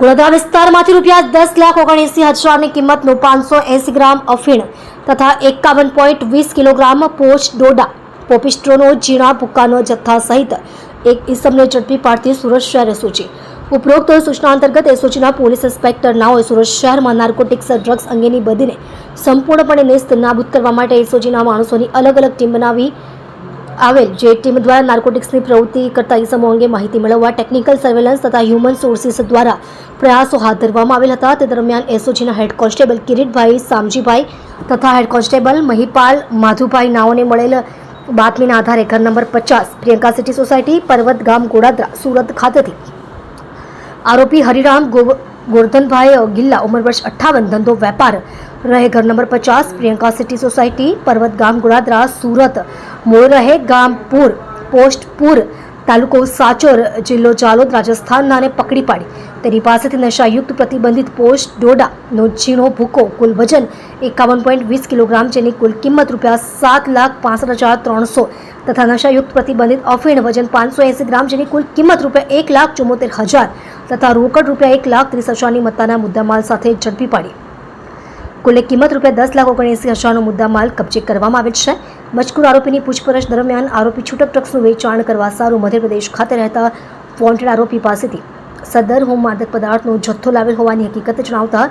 ગોળાદરા વિસ્તારમાંથી રૂપિયા દસ લાખ ઓગણએંસી હજારની કિંમતનું પાંચસો એંસી ગ્રામ અફીણ તથા એકાવન પોઈન્ટ વીસ કિલોગ્રામ પોચ ડોડા, પોપિસ્ટ્રોનો, ઝીણા, ભૂક્કાનો જથ્થા સહિત એક ઇસમને ઝડપી પાડતી સુરત શહેર સૂચી ઉપરોક્ત સૂચના અંતર્ગત એસઓજીના પોલીસ ઇન્સ્પેક્ટર નાઓએ સુરત શહેરમાં નાર્કોટિક્સ ડ્રગ્સ અંગેની બધીને સંપૂર્ણપણે નેસ્ત નાબૂદ કરવા માટે એસઓજીના માણસોની અલગ અલગ ટીમ બનાવી આવેલ જે ટીમ દ્વારા નાર્કોટિક્સની પ્રવૃત્તિ કરતા ઇસમો અંગે માહિતી મેળવવા ટેકનિકલ સર્વેલન્સ તથા હ્યુમન સોર્સિસ દ્વારા પ્રયાસો હાથ ધરવામાં આવેલ હતા. તે દરમિયાન એસઓજીના હેડ કોન્સ્ટેબલ કિરીટભાઈ સામજીભાઈ તથા હેડ કોન્સ્ટેબલ મહિપાલ માધુભાઈ નાઓને મળેલ બાતમીના આધારે ઘર નંબર પચાસ, પ્રિયંકા સિટી સોસાયટી, પર્વત ગામ, ગોડાદરા, સુરત ખાતેથી. આરોપી હરિરામ ગોરધનભાઈ ગિલ્લા, ઉંમર વર્ષ અઠ્ઠાવન, ધંધો વેપાર રહે. ઘર નંબર પચાસ, પ્રિયંકા સિટી સોસાયટી, પર્વત ગામ, ગોડાદરા, સુરત મૂળ ગામપુર ગામ પૂર, પોસ્ટ પૂર તાલુકો સાચોર જિલ્લો જાલોદ રાજસ્થાનનાને પકડી પાડી. તેની પાસેથી નશાયુક્ત પ્રતિબંધિત પોસ્ટ ડોડાનો ઝીણો ભૂકો, કુલ વજન એકાવન પોઈન્ટ વીસ કિલોગ્રામ જેની કુલ કિંમત રૂપિયા સાત લાખ પાસઠ હજાર ત્રણસો તથા નશાયુક્ત પ્રતિબંધિત અફીણ વજન પાંચસો એંસી ગ્રામ જેની કુલ કિંમત રૂપિયા એક લાખ ચુમ્મોતેર હજાર તથા રોકડ રૂપિયા એક લાખ ત્રીસ હજારની મત્તાના મુદ્દામાલ સાથે ઝડપી પાડી. કુલ કિંમત રૂપિયા દસ લાખ ઓગણએંસી હજારનો મુદ્દામાલ કબજે કરવામાં આવેલ છે. મજકૂર આરોપીની પૂછપરછ દરમિયાન આરોપી છૂટક ડ્રગ્સનું વેચાણ કરવા સારું મધ્યપ્રદેશ ખાતે રહેતા વોન્ટેડ આરોપી પાસેથી સદર હોમ માદક પદાર્થનો જથ્થો લાવેલ હોવાની હકીકત જણાવતા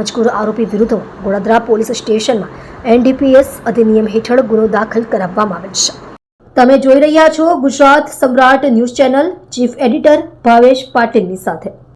મજકૂર આરોપી વિરુદ્ધ વડોદરા પોલીસ સ્ટેશનમાં એનડીપીએસ અધિનિયમ હેઠળ ગુનો દાખલ કરાવવામાં આવેલ છે. તમે જોઈ રહ્યા છો Gujarat Samrat news channel chief editor Bhavesh પાટીલની સાથે.